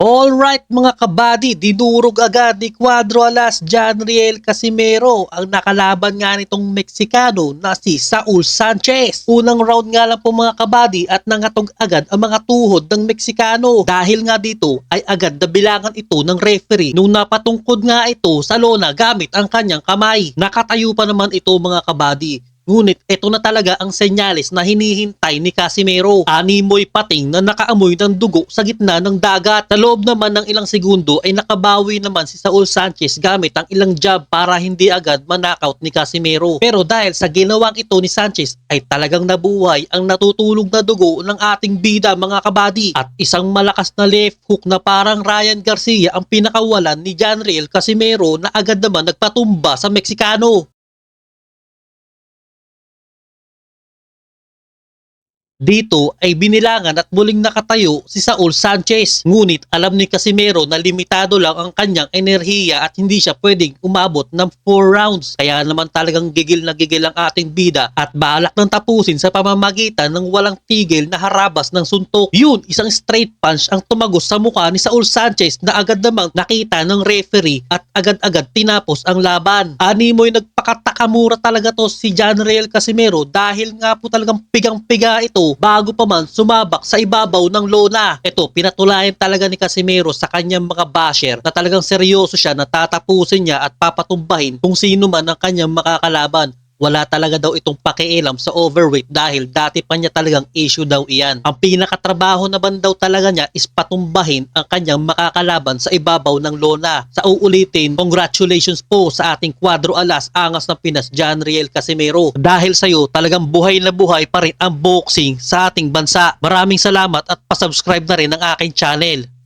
Alright mga kabady, dinurog agad ni Cuadro Alas Janriel Casimero ang nakalaban nga nitong Meksikano na si Saul Sanchez. Unang round nga lang po mga kabady at nangatog agad ang mga tuhod ng Meksikano. Dahil nga dito ay agad nabilangan ito ng referee nung napatungkod nga ito sa lona gamit ang kanyang kamay. Nakatayo pa naman ito mga kabady. Ngunit ito na talaga ang senyales na hinihintay ni Casimero. Animoy pating na nakaamoy ng dugo sa gitna ng dagat. Sa loob naman ng ilang segundo ay nakabawi naman si Saul Sanchez gamit ang ilang jab para hindi agad manakaut ni Casimero. Pero dahil sa ginawang ito ni Sanchez ay talagang nabuhay ang natutulog na dugo ng ating bida mga kabady. At isang malakas na left hook na parang Ryan Garcia ang pinakawalan ni Janriel Casimero na agad naman nagpatumba sa Meksikano. Dito ay binilangan at muling nakatayo si Saul Sanchez. Ngunit alam ni Casimero na limitado lang ang kanyang enerhiya at hindi siya pwedeng umabot ng 4 rounds. Kaya naman talagang gigil na gigil ang ating bida at balak ng tapusin sa pamamagitan ng walang tigil na harabas ng suntok. Yun, isang straight punch ang tumagos sa mukha ni Saul Sanchez na agad namang nakita ng referee at agad-agad tinapos ang laban. Animoy nagpakatakamura talaga to si John Real Casimero dahil nga po talagang pigang-piga ito bago pa man sumabak sa ibabaw ng lona. Ito, pinatulayan talaga ni Casimero sa kanyang mga basher na talagang seryoso siya na tatapusin niya at papatumbahin kung sino man ang kanyang makakalaban. Wala talaga daw itong pakialam sa overweight dahil dati pa niya talagang issue daw iyan. Ang pinakatrabaho naman daw talaga niya is patumbahin ang kanyang makakalaban sa ibabaw ng lona. Sa uulitin, congratulations po sa ating kwadro alas angas ng Pinas John Riel Casimero. Dahil sa'yo talagang buhay na buhay pa rin ang boxing sa ating bansa. Maraming salamat at pasubscribe na rin ang aking channel.